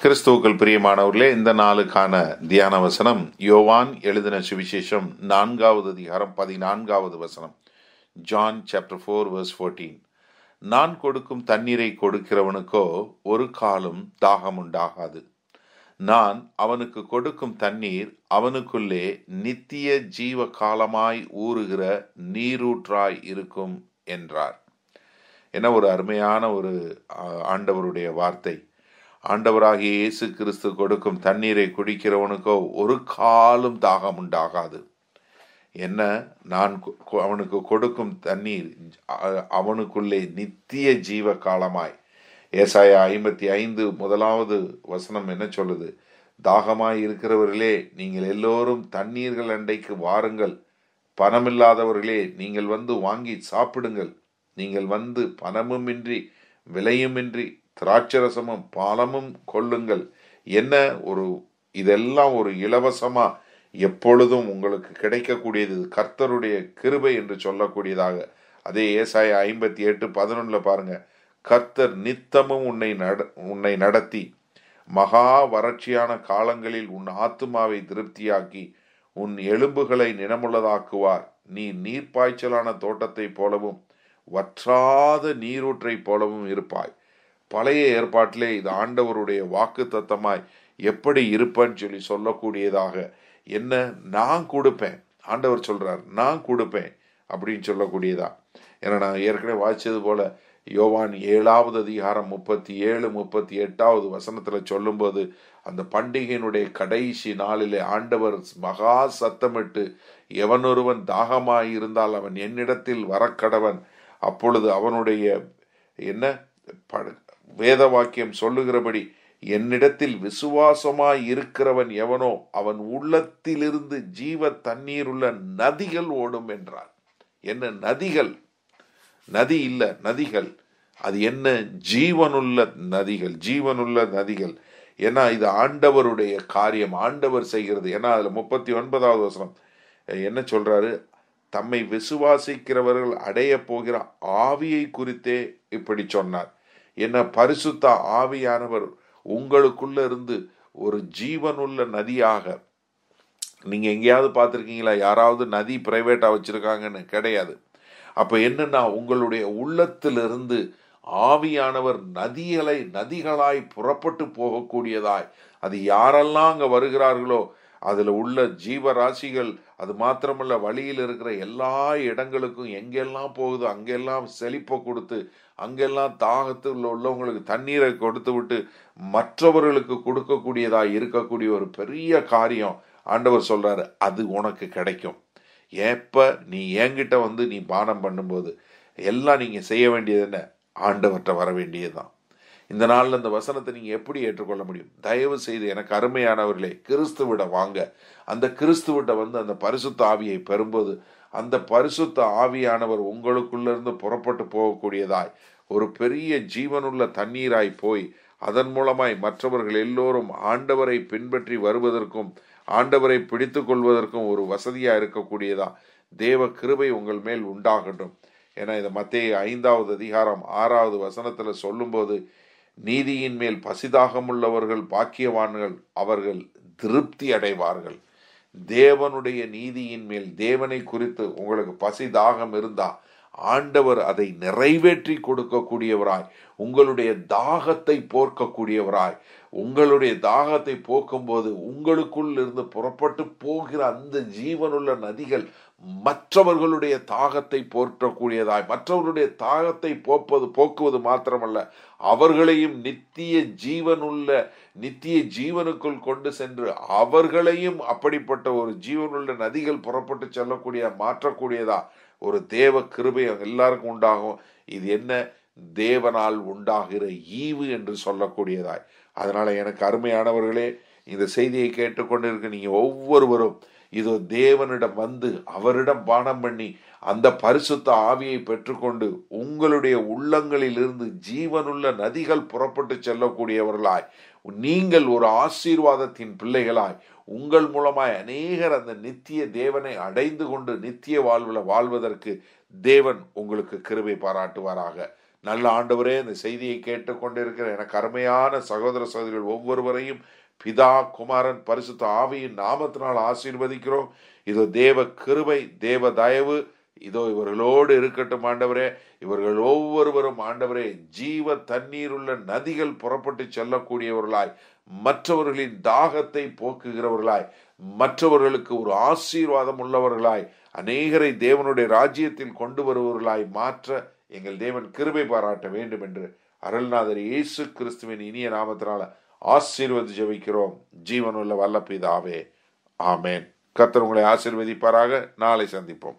கிறிஸ்துவுக்கள் பிரியமானவர்களே இந்த நாளுக்கான தியான வசனம் யோவான் எழுதின சுவிசேஷம் நான்காவது அதிகாரம் பதினான்காவது வசனம் John chapter four verse fourteen நான் கொடுக்கும் தண்ணீரை கொடுக்கிறவனுக்கோ ஒரு காலம் தாகம் உண்டாகாது நான் அவனுக்கு கொடுக்கும் தண்ணீர் அவனுக்குள்ளே நித்திய ஜீவ காலமாய் ஊறுகிற நீரூற்றாய் இருக்கும் என்றார். என ஒரு அருமையான ஒரு ஆண்டவருடைய வார்த்தை. ஆண்டவராகிய இயேசு கிறிஸ்து கொடுக்கும் தண்ணீரை குடிக்கிறவனுக்கோ ஒரு காலும் தாகம் உண்டாகாது என்ன? நான் அவனுக்கு கொடுக்கும் தண்ணீர் அவனுக்குள்ளே நித்திய ஜீவ காலமாய் ஏசாயா ஐம்பத்தி ஐந்து முதலாவது வசனம் என்ன சொல்லுது? தாகமாய் இருக்கிறவர்களே நீங்கள் எல்லோரும் தண்ணீர்கள் அண்டைக்கு வாருங்கள். பணமில்லாதவர்களே நீங்கள் வந்து வாங்கி சாப்பிடுங்கள். நீங்கள் வந்து பணமுமின்றி விலையுமின்றி திராட்சரசமும் பாலமும் கொள்ளுங்கள். என்ன ஒரு இதெல்லாம் ஒரு இலவசமா எப்பொழுதும் உங்களுக்கு கிடைக்கக்கூடியது? கர்த்தருடைய கிருபை என்று சொல்லக்கூடியதாக. அதே ஏசாய ஐம்பத்தி எட்டு பதினொன்னுல பாருங்க. கர்த்தர் நித்தமும் உன்னை நட உன்னை நடத்தி மகா வறட்சியான காலங்களில் உன் ஆத்துமாவை திருப்தியாக்கி உன் எலும்புகளை நினமுள்ளதாக்குவார் நீ நீர்ப்பாய்ச்சலான தோட்டத்தைப் போலவும் வற்றாத நீரூற்றைப் போலவும் இருப்பாய். பழைய ஏற்பாட்டிலே இது ஆண்டவருடைய வாக்கு தத்தமாய் எப்படி இருப்பேன்னு சொல்லி சொல்லக்கூடியதாக என்ன நான் கொடுப்பேன் ஆண்டவர் சொல்றார் நான் கொடுப்பேன் அப்படின்னு சொல்லக்கூடியதா. ஏன்னா நான் ஏற்கனவே வாசித்தது போல யோவான் ஏழாவது அதிகாரம் முப்பத்தி ஏழு முப்பத்தி எட்டாவது வசனத்துல சொல்லும்போது அந்த பண்டிகையினுடைய கடைசி நாளிலே ஆண்டவர் மகா சத்தமிட்டு எவனொருவன் தாகமாயிருந்தால் அவன் என்னிடத்தில் வரக்கடவன் அப்பொழுது அவனுடைய என்ன? வேத வாக்கியம் சொல்லுகிறபடி என்னிடத்தில் விசுவாசமாய் இருக்கிறவன் எவனோ அவன் உள்ளத்திலிருந்து ஜீவ தண்ணீர் உள்ள நதிகள் ஓடும் என்றார். என்ன நதிகள்? நதி இல்ல நதிகள். அது என்ன? ஜீவனுள்ள நதிகள் ஜீவனுள்ள நதிகள். ஏன்னா இது ஆண்டவருடைய காரியம் ஆண்டவர் செய்கிறது. ஏன்னா அதுல முப்பத்தி ஒன்பதாவது வசனம் என்ன சொல்றாரு? தம்மை விசுவாசிக்கிறவர்கள் அடைய போகிற ஆவியை குறித்தே இப்படி சொன்னார். என்ன பரிசுத்த ஆவியானவர் உங்களுக்குள்ள இருந்து ஒரு ஜீவனுள்ள நதியாக. நீங்க எங்கேயாவது பார்த்துருக்கீங்களா? யாராவது நதி பிரைவேட்டா வச்சிருக்காங்கன்னு? கிடையாது. அப்ப என்னன்னா உங்களுடைய உள்ளத்திலிருந்து ஆவியானவர் நதிகளை நதிகளாய் புறப்பட்டு போகக்கூடியதாய். அது யாரெல்லாம் அங்க வருகிறார்களோ அதில் உள்ள ஜீவராசிகள் அது மாத்திரமல்ல வழியில் இருக்கிற எல்லா இடங்களுக்கும் எங்கெல்லாம் போகுதோ அங்கெல்லாம் செழிப்பை கொடுத்து அங்கெல்லாம் தாகத்தில் உள்ளவங்களுக்கு தண்ணீரை கொடுத்து விட்டு மற்றவர்களுக்கு கொடுக்கக்கூடியதாக இருக்கக்கூடிய ஒரு பெரிய காரியம் ஆண்டவர் சொல்கிறாரு அது உனக்கு கிடைக்கும். ஏப்ப நீ என்கிட்ட வந்து நீ பானம் பண்ணும்போது எல்லாம் நீங்கள் செய்ய வேண்டியது என்ன? ஆண்டவர்கிட்ட வர வேண்டியதுதான். இந்த நாளில் அந்த வசனத்தை நீங்க எப்படி ஏற்றுக்கொள்ள முடியும்? தயவு செய்து எனக்கு அருமையானவர்களே கிறிஸ்துவிட வாங்க. அந்த கிறிஸ்துவிட்ட வந்து அந்த பரிசுத்த ஆவியை பெறும்போது அந்த பரிசுத்த ஆவியானவர் உங்களுக்குள்ளிருந்து புறப்பட்டு போகக்கூடியதாய் ஒரு பெரிய ஜீவனுள்ள தண்ணீராய் போய் அதன் மூலமாய் மற்றவர்கள் எல்லோரும் ஆண்டவரை பின்பற்றி வருவதற்கும் ஆண்டவரை பிடித்து கொள்வதற்கும் ஒரு வசதியா இருக்கக்கூடியதா? தேவ கிருபை உங்கள் மேல் உண்டாகட்டும். ஏன்னா இதை மத்திய ஐந்தாவது அதிகாரம் ஆறாவது வசனத்துல சொல்லும்போது நீதியின் மேல் பசிதாகமுள்ளவர்கள் பாக்கியவான்கள் அவர்கள் திருப்தி அடைவார்கள். தேவனுடைய நீதியின் மேல் தேவனை குறித்து உங்களுக்கு பசி தாகம் இருந்தா ஆண்டவர் அதை நிறைவேற்றி கொடுக்கக்கூடியவராய் உங்களுடைய தாகத்தை போர்க்கக்கூடியவராய் உங்களுடைய தாகத்தை போக்கும்போது உங்களுக்குள் இருந்து புறப்பட்டு போகிற அந்த ஜீவனுள்ள நதிகள் மற்றவர்களுடைய தாகத்தை போற்றக்கூடியதாய் மற்றவர்களுடைய தாகத்தை போப்பது போக்குவது மாத்திரமல்ல அவர்களையும் நித்திய ஜீவனுள்ள நித்திய ஜீவனுக்குள் கொண்டு சென்று அவர்களையும் அப்படிப்பட்ட ஒரு ஜீவனுள்ள நதிகள் புறப்பட்டு செல்லக்கூடிய மாற்றக்கூடியதா ஒரு தேவ கிருபை எல்லாருக்கும் உண்டாகும். இது என்ன? தேவனால் உண்டாகிற ஈவு என்று சொல்லக்கூடியதாய். அதனால எனக்கு அருமையானவர்களே இந்த செய்தியை கேட்டுக்கொண்டிருக்க நீங்க ஒவ்வொருவரும் இதோ தேவனிடம் வந்து அவரிடம் பானம் பண்ணி அந்த பரிசுத்த ஆவியை பெற்றுக்கொண்டு உங்களுடைய உள்ளங்களில் இருந்து ஜீவனுள்ள நதிகள் புறப்பட்டு செல்லக்கூடியவர்களாய். நீங்கள் ஒரு ஆசீர்வாதத்தின் பிள்ளைகளாய் உங்கள் மூலமாய் அநேகர் அந்த நித்திய தேவனை அடைந்து கொண்டு நித்திய வாழ்வில் வாழ்வதற்கு தேவன் உங்களுக்கு கிருபை பாராட்டுவாராக. நல்ல ஆண்டவரே இந்த செய்தியை கேட்டுக்கொண்டிருக்கிற எனக்கு அருமையான சகோதர சகோதரிகள் ஒவ்வொருவரையும் பிதா குமாரன் பரிசுத்த ஆவியின் நாமத்தினால் ஆசீர்வதிக்கிறோம். இதோ தேவ கிருபை தேவ தயவு இதோ இவர்களோடு இருக்கட்டும் ஆண்டவரே. இவர்கள் ஒவ்வொருவரும் ஆண்டவரே ஜீவ தண்ணீருள்ள நதிகள் புறப்பட்டு செல்லக்கூடியவர்களாய் மற்றவர்களின் தாகத்தை போக்குகிறவர்களாய் மற்றவர்களுக்கு ஒரு ஆசீர்வாதம் உள்ளவர்களாய் அநேகரை தேவனுடைய ராஜ்யத்தில் கொண்டு வருபவர்களாய் மாற்ற எங்கள் தேவன் கிருபை பாராட்ட வேண்டும் என்று அருள்நாதர் இயேசு கிறிஸ்துவின் இனிய நாமத்தினால ஆசீர்வதி ஜபிக்கிறோம். ஜீவனுள்ள வல்லப்பிதாவே. ஆமேன். கத்தர் உங்களை ஆசீர்வதிப்பாராக. நாளை சந்திப்போம்.